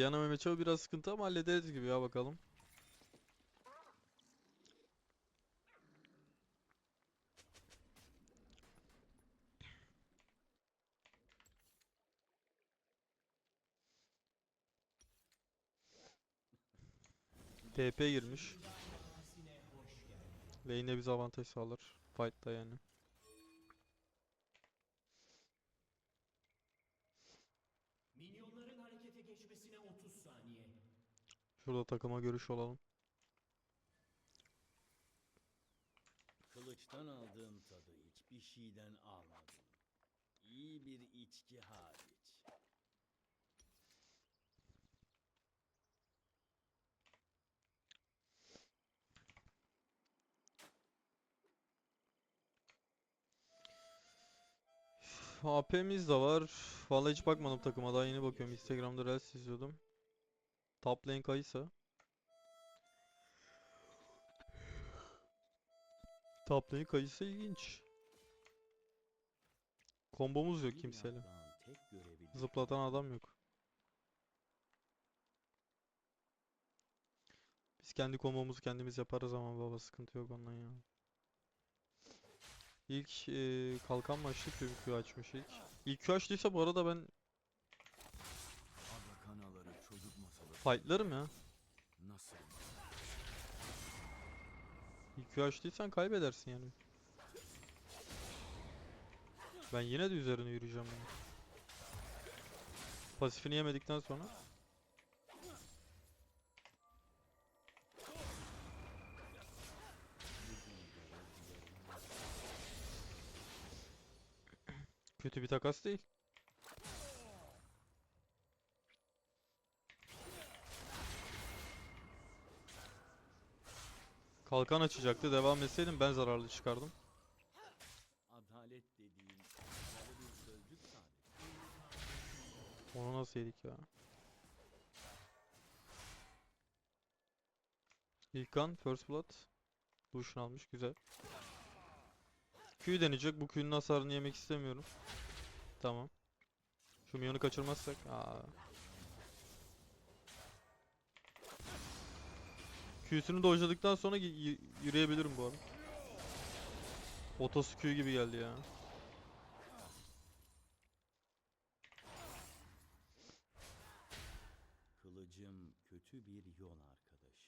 Diana Mehmetçoğlu biraz sıkıntı ama hallederiz gibi ya bakalım. TP girmiş. Lane'e bize avantaj sağlar. Fight'ta yani. Şurada takıma görüş olalım. Kılıçtan aldığım tadı hiçbir şeyden almadım. İyi bir içki hariç. AP'miz de var. Vallahi hiç bakmadım takıma. Daha yeni bakıyorum. Instagram'da Reels izliyordum. Top lane Kayısa. Top lane Kayısa ilginç. Kombomuz yok kimseyle. Zıplatan adam yok. Biz kendi kombomuzu kendimiz yaparız ama baba sıkıntı yok ondan ya. İlk eee, kalkan maçlı Q açmış ilk. İlk Q açtıysa bu arada ben Ada kanaları çocuk masalı fightlarım ya. nasıl? İlk açtıysan kaybedersin yani. Ben yine de üzerine yürüyeceğim bunu. Pasifini yemedikten sonra. Kötü bir takas değil. Kalkan açacaktı. Devam etseydim ben zararlı çıkardım. Adalet dediğin paralı bir sözcük sadece. Onu nasıl yedik ya? İlk kan First Blood. Lucian almış güzel. Q deneyecek. Bu Q'nun hasarını yemek istemiyorum. Tamam. Şu minyonu kaçırmazsak. Aa. Q'sunu dojladıktan sonra yürüyebilirim bu arada. Otosu Q gibi geldi ya. Kılıcım kötü bir yol arkadaşı.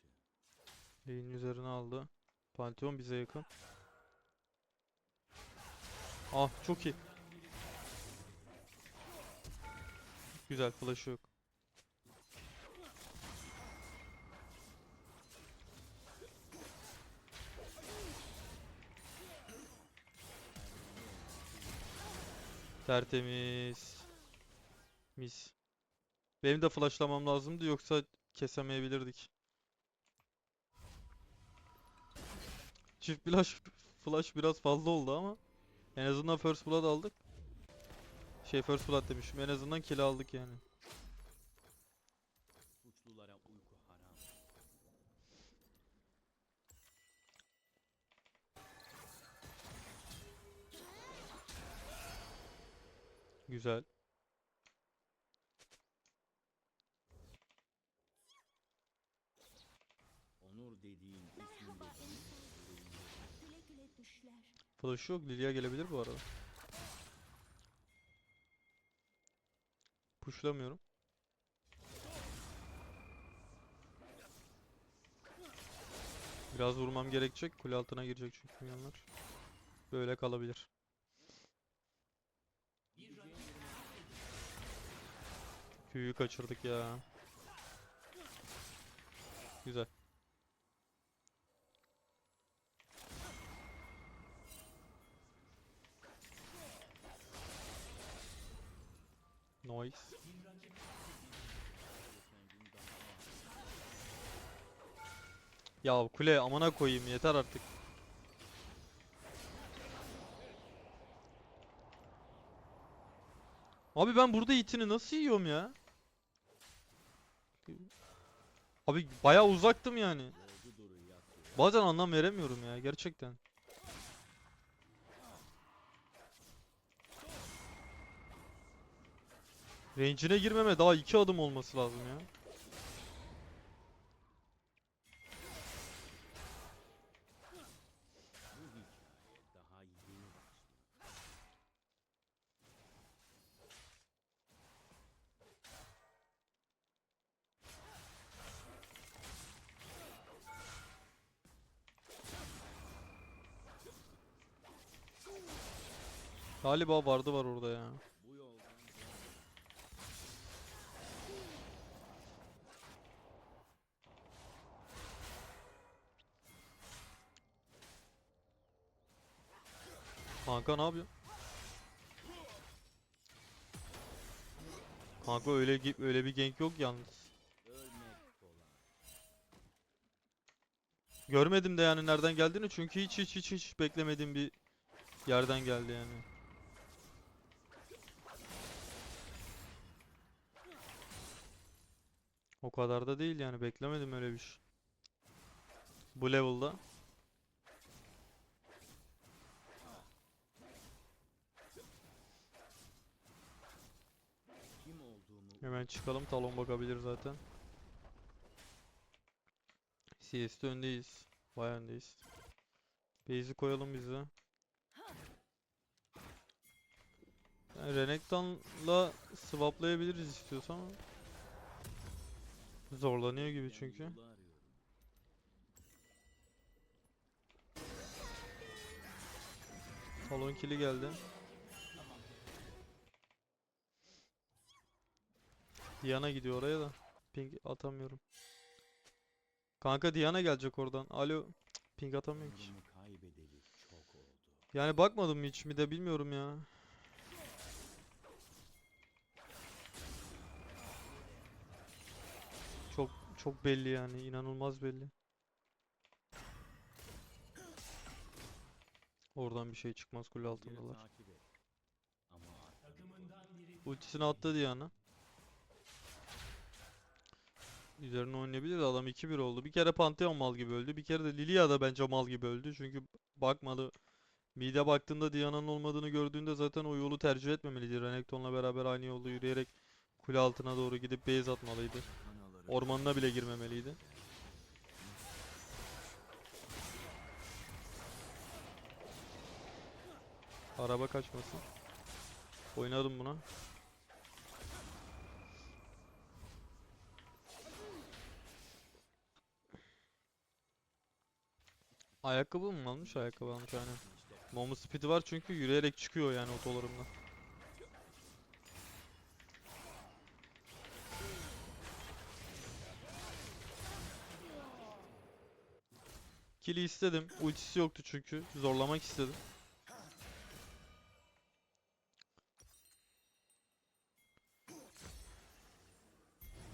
Lane'in üzerine aldı. Pantheon bize yakın. Ah çok iyi. Güzel flash yok. Tertemiz. Mis. Benim de flashlamam lazımdı yoksa kesemeyebilirdik. Çift flash flash biraz fazla oldu ama en azından first blood aldık. Şey first blood demişim. En azından kill aldık yani. Güzel. Onur dediğin isminde değil, Güle güle düşler. Flash yok. Lilia gelebilir bu arada. Pushlamıyorum. Biraz vurmam gerekecek. Kule altına girecek çünkü minyonlar. Böyle kalabilir. Q'yu kaçırdık ya. Güzel. Noise. Ya kule amına koyayım yeter artık. Abi ben burada itini nasıl yiyorum ya? Abi bayağı uzaktım yani. Bazen anlam veremiyorum ya gerçekten. Range'ine girmeme daha iki adım olması lazım ya. Galiba vardı var orada ya. Kanka ne yapıyor? Kanka öyle öyle bir gank yok yalnız. Görmedim de yani nereden geldiğini çünkü hiç hiç hiç hiç beklemediğim bir yerden geldi yani. O kadar da değil yani beklemedim öyle bir şey. Bu level'da. Hemen çıkalım talon bakabilir zaten. CS'de öndeyiz. Bayağı öndeyiz. Base'i koyalım bize. Yani Renekton'la swaplayabiliriz istiyorsan Zorlanıyor gibi çünkü. Talon kill'i geldi. Diana gidiyor oraya da. Ping atamıyorum. Kanka Diana gelecek oradan. Alo. Ping atamıyorum ki. Yani bakmadım hiç mi de bilmiyorum ya. Çok belli yani inanılmaz belli. Oradan bir şey çıkmaz kule altındalar. Ultisini attı Diana. Üzerine oynayabilir adam 2-1 oldu. Bir kere Pantheon mal gibi öldü. Bir kere de Lilia da bence mal gibi öldü. Çünkü bakmadı. Mide baktığında Diana'nın olmadığını gördüğünde zaten o yolu tercih etmemeliydi. Renekton'la beraber aynı yolda yürüyerek kule altına doğru gidip base atmalıydı. Ormanına bile girmemeliydi. Araba kaçmasın. Oynadım buna. Ayakkabı mı almış? Ayakkabı almış aynen. Momo speed'i var çünkü yürüyerek çıkıyor yani otolarından. Kill'i istedim. Ultisi yoktu çünkü. Zorlamak istedim.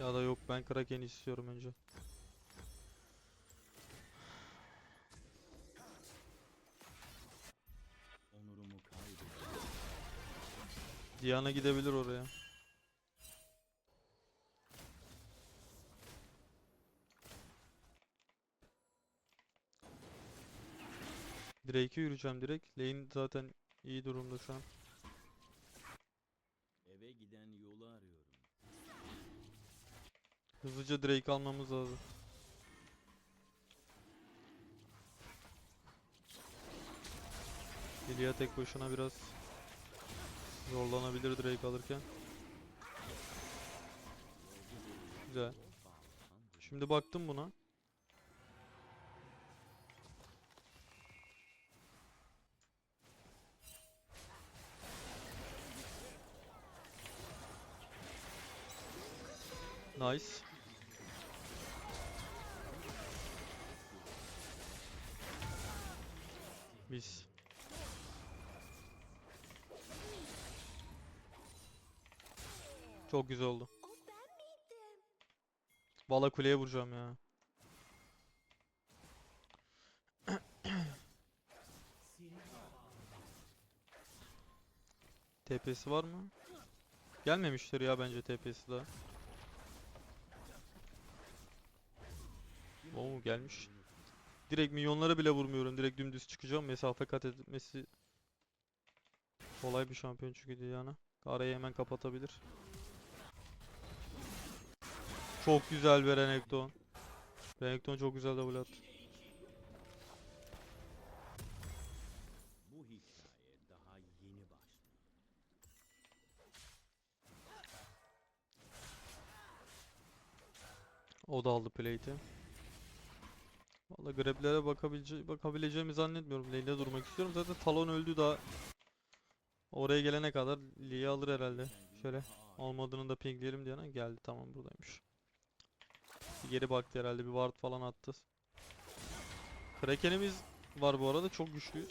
Ya da yok ben Kraken'i istiyorum önce. Diana gidebilir oraya. Drake'e yürüyeceğim direkt. Lane zaten iyi durumda şu an. Eve giden yolu arıyorum. Hızlıca Drake almamız lazım. Lilia tek başına biraz zorlanabilir Drake alırken. Güzel. Şimdi baktım buna. Nice. Mis. Çok güzel oldu. Valla kuleye vuracağım ya. TP'si var mı? Gelmemiştir ya bence TP'si daha. Oo gelmiş. Direkt milyonlara bile vurmuyorum. Direkt dümdüz çıkacağım. Mesafe kat etmesi kolay bir şampiyon çünkü Diana. Arayı hemen kapatabilir. Çok güzel bir Renekton. Renekton çok güzel double attı. Bu hikaye daha yeni başlıyor. O da aldı plate'i. Valla grablere bakabilece bakabileceğimi zannetmiyorum. Lane'de durmak istiyorum. Zaten Talon öldü daha. Oraya gelene kadar Lee'yi alır herhalde. Şöyle olmadığını da pingleyelim diyene geldi tamam buradaymış. Bir geri baktı herhalde bir ward falan attı. Kraken'imiz var bu arada çok güçlüyüz.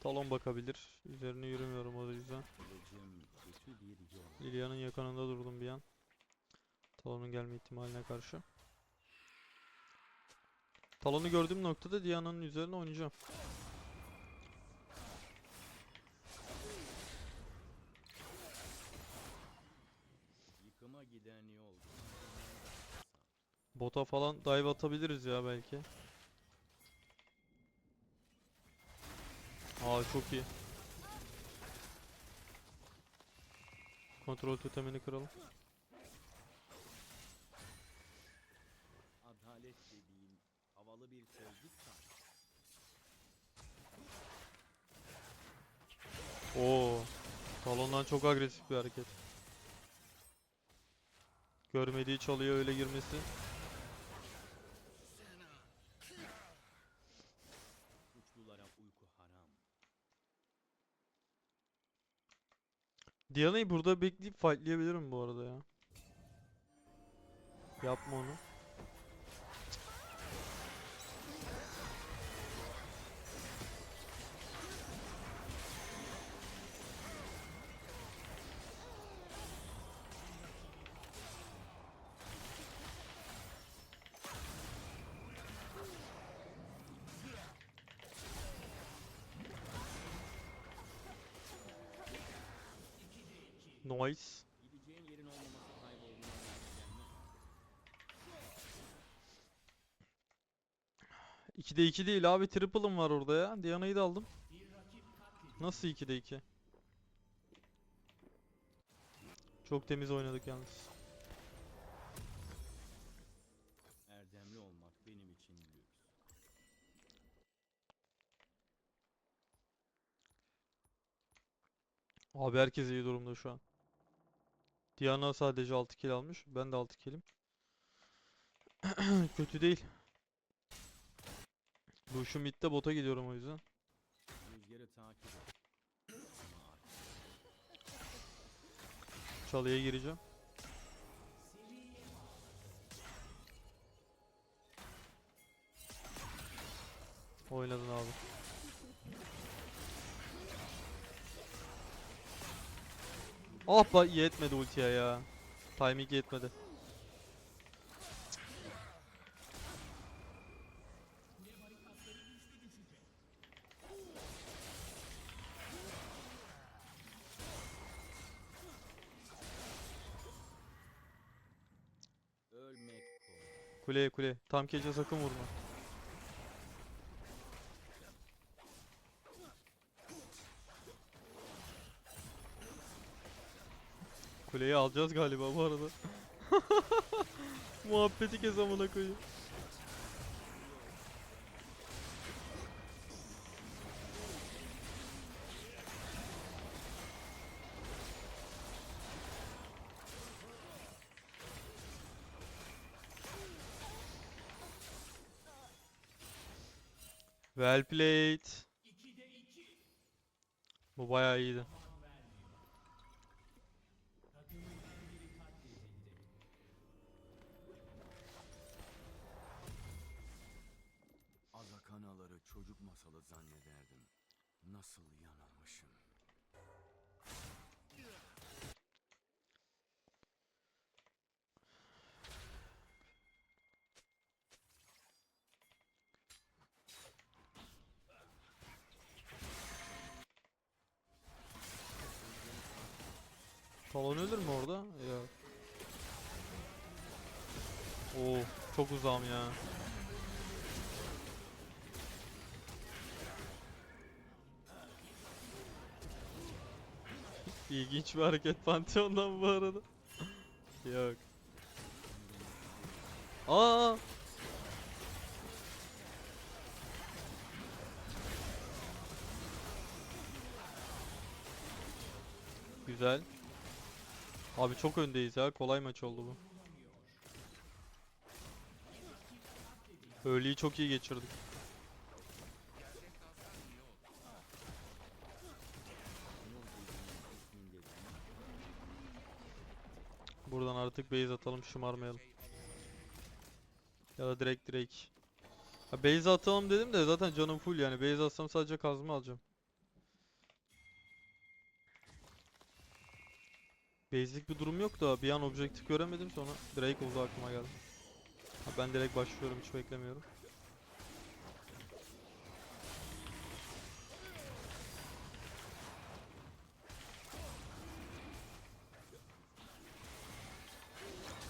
Talon bakabilir. Üzerine yürümüyorum o yüzden. Lilia'nın yakınında durdum bir an. Talon'un gelme ihtimaline karşı. Talon'u gördüğüm noktada Diana'nın üzerine oynayacağım. Yıkıma giden yol. Bota falan dive atabiliriz ya belki. Aa çok iyi. Kontrol totemini kıralım. Adalet dediğin havalı bir sözcük sanki. Oo. Talon'dan çok agresif bir hareket. Görmediği çalıya öyle girmesi. Diana'yı burada bekleyip fightlayabilirim bu arada ya. Yapma onu. Gelmez. 2'de 2 değil abi triple'ım var orada ya. Diana'yı da aldım. Nasıl 2'de 2? Çok temiz oynadık yalnız. Erdemli olmak benim için lüks. Abi herkes iyi durumda şu an. Diana sadece 6 kill almış. Ben de 6 killim. Kötü değil. Bu şu midde bota gidiyorum o yüzden. Çalıya gireceğim. Oynadın abi. Ah ba yetmedi ultiye ya. Timing yetmedi. Kuleye kule. Tam gece sakın vurma. Kuleyi alacağız galiba bu arada. Muhabbeti kes amına koyayım. Well played. Bu bayağı iyiydi. Talon ölür mü orada? Yok. Oo, çok uzağım ya. İlginç bir hareket Pantheon'dan bu arada. Yok. Aa! Güzel. Abi çok öndeyiz ya. Kolay maç oldu bu. Öğleyi çok iyi geçirdik. Buradan artık base atalım şımarmayalım. Ya da direkt direkt. Ha, base atalım dedim de zaten canım full yani. Base atsam sadece kazma alacağım. Basic bir durum yok da bir an objektif göremedim sonra Drake oldu aklıma geldi. Ha, ben direkt başlıyorum hiç beklemiyorum.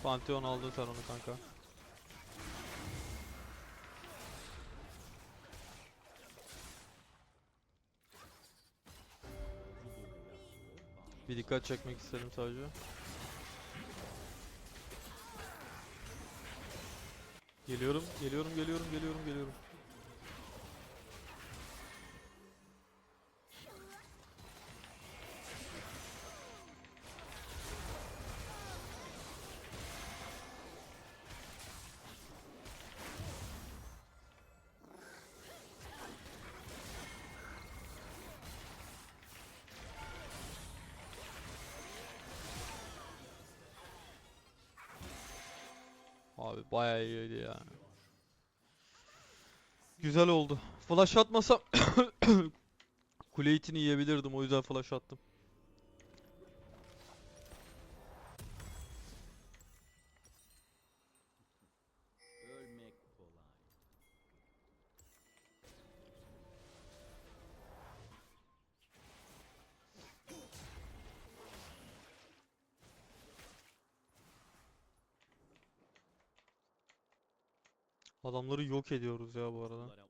Pantheon aldın sen onu kanka. Bir dikkat çekmek istedim sadece. Geliyorum, geliyorum, geliyorum, geliyorum, geliyorum. Abi bayağı iyiydi ya. Güzel oldu. Flash atmasam kule itini yiyebilirdim o yüzden flash attım. Adamları yok ediyoruz ya bu arada.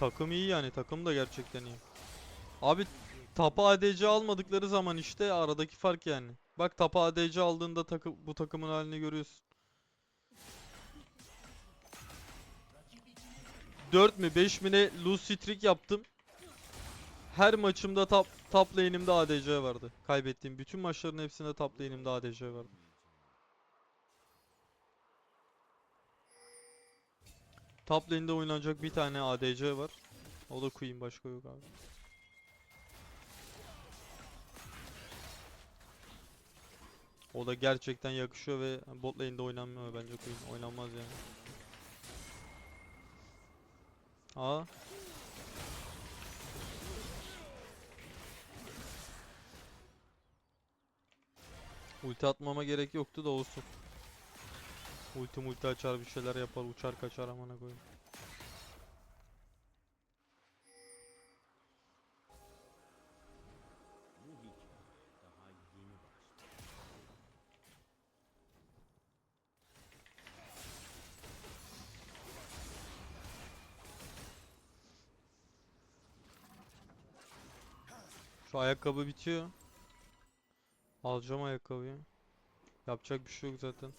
Takım iyi yani takım da gerçekten iyi. Abi tapa ADC almadıkları zaman işte aradaki fark yani. Bak tapa ADC aldığında takım bu takımın halini görüyorsun. 4 mi 5 mi ne lose streak yaptım. Her maçımda top, top lane'imde ADC vardı. Kaybettiğim bütün maçların hepsinde top lane'imde ADC vardı. Top lane'de oynanacak bir tane ADC var. O da Queen başka yok abi. O da gerçekten yakışıyor ve bot lane'de oynanmıyor bence Queen. Oynanmaz yani. Aa. Ulti atmama gerek yoktu da olsun. Ulti multi açar bir şeyler yapar uçar kaçar amına koyayım. Şu ayakkabı bitiyor. Alacağım ayakkabıyı. Yapacak bir şey yok zaten.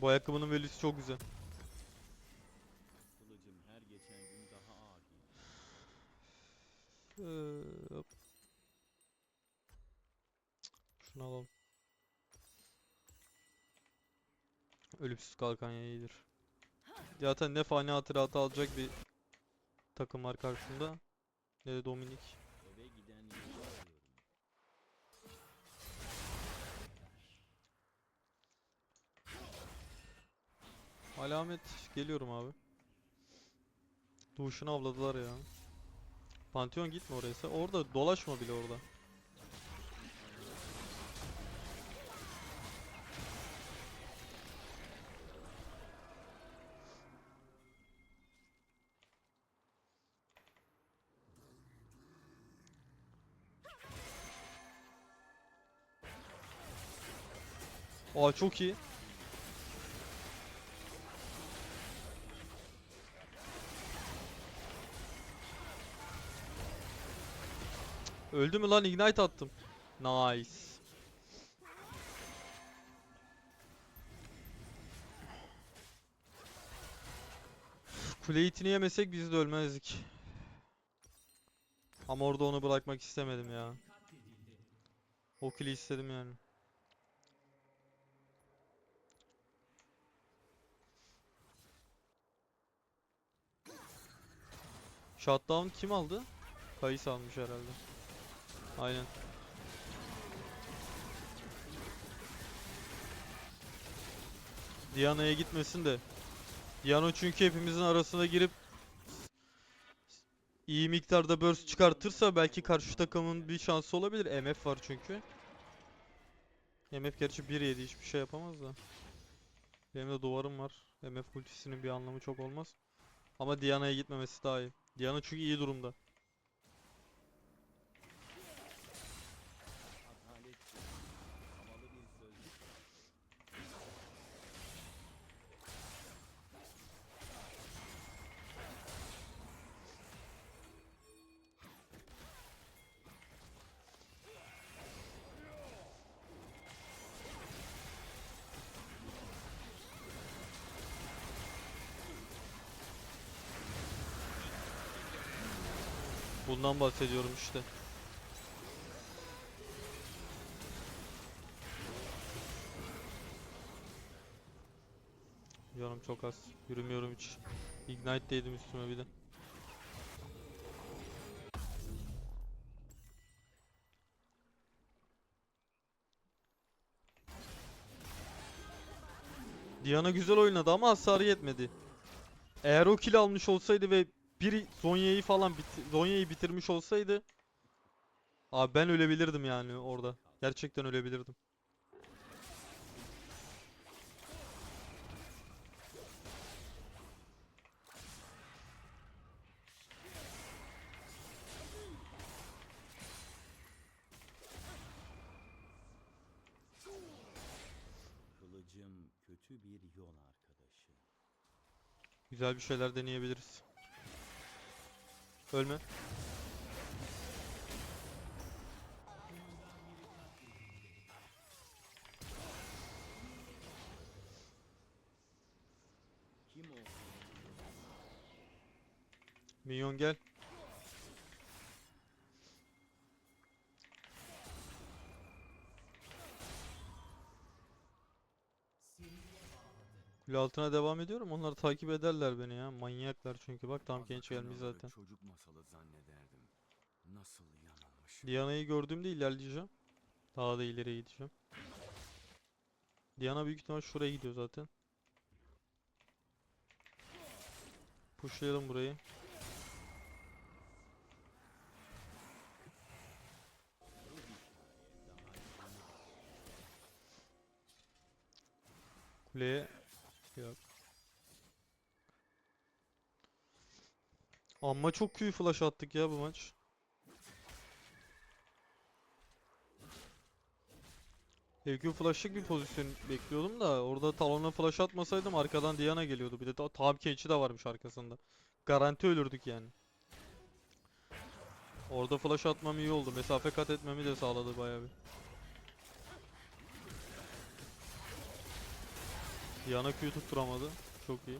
Bu ayakkabının velisi çok güzel. Kılıcım her geçen gün daha ağır. Ee, hop. Şunu alalım. Ölümsüz kalkan ya iyidir. Zaten ne fani hatıratı alacak bir takım var karşımda. Ne de Dominik. Eve giden yolu arıyorum. Alamet geliyorum abi. Duşunu avladılar ya. Pantheon gitme oraya. Orada dolaşma bile orada. Aa çok iyi. Öldü mü lan? Ignite attım. Nice. Kule itini yemesek biz de ölmezdik. Ama orada onu bırakmak istemedim ya. O kili istedim yani. Shutdown kim aldı? Kayıs almış herhalde. Aynen. Diana'ya gitmesin de. Diana çünkü hepimizin arasına girip iyi miktarda burst çıkartırsa belki karşı takımın bir şansı olabilir. MF var çünkü. MF gerçi 1-7 hiçbir şey yapamaz da. Benim de duvarım var. MF ultisinin bir anlamı çok olmaz. Ama Diana'ya gitmemesi daha iyi. Diana çünkü iyi durumda. Bundan bahsediyorum işte. Canım çok az. Yürümüyorum hiç. Ignite değdim üstüme bir de. Diana güzel oynadı ama hasarı yetmedi. Eğer o kill almış olsaydı ve bir Zonya'yı falan bit Zonya'yı bitirmiş olsaydı Abi ben ölebilirdim yani orada. Gerçekten ölebilirdim. Kılıcım kötü bir yol arkadaşı. Güzel bir şeyler deneyebiliriz. Ölme. Minyon gel. Kule altına devam ediyorum. Onlar takip ederler beni ya. Manyaklar çünkü. Bak tam genç gelmiş zaten. Çocuk masalı zannederdim. Nasıl yanılmış. Diana'yı gördüğümde ilerleyeceğim. Daha da ileriye gideceğim. Diana büyük ihtimal şuraya gidiyor zaten. Pushlayalım burayı. Kuleye yok. Amma çok Q flash attık ya bu maç. EQ flash'lık bir pozisyon bekliyordum da orada talona flash atmasaydım arkadan Diana geliyordu. Bir de ta Cage'i de varmış arkasında. Garanti ölürdük yani. Orada flash atmam iyi oldu. Mesafe kat etmemi de sağladı bayağı bir. Diana Q tutturamadı. Çok iyi.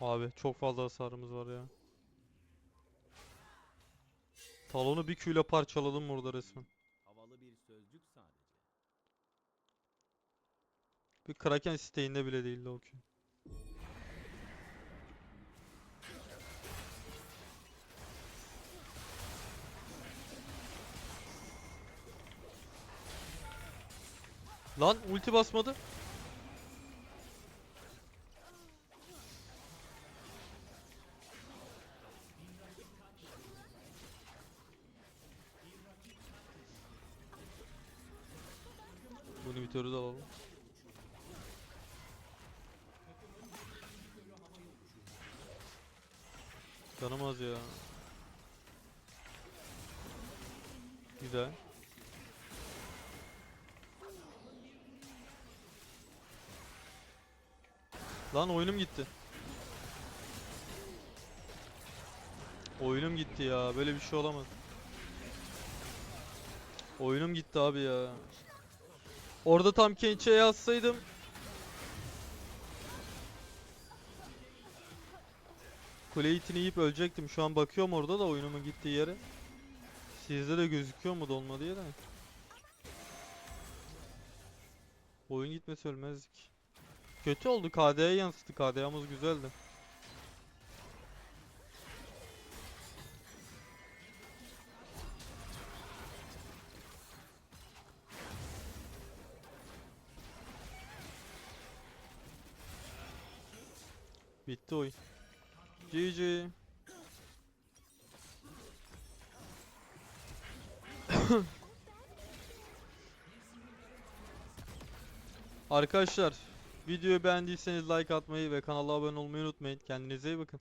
Abi çok fazla hasarımız var ya. Talonu bir Q ile parçaladım burada resmen. Havalı bir sözcük sadece. Bir Kraken siteğinde bile değildi o Q. Lan ulti basmadı. Lan oyunum gitti. Oyunum gitti ya. Böyle bir şey olamaz. Oyunum gitti abi ya. Orada tam Kench'e yazsaydım. Kule itini yiyip ölecektim. Şu an bakıyorum orada da oyunumun gittiği yere. Sizde de gözüküyor mu dolma diye de. Oyun gitmesi ölmezdik. Kötü oldu. KD'ye yansıttı. KD'miz güzeldi. Bitti oyun. GG. Arkadaşlar videoyu beğendiyseniz like atmayı ve kanala abone olmayı unutmayın. Kendinize iyi bakın.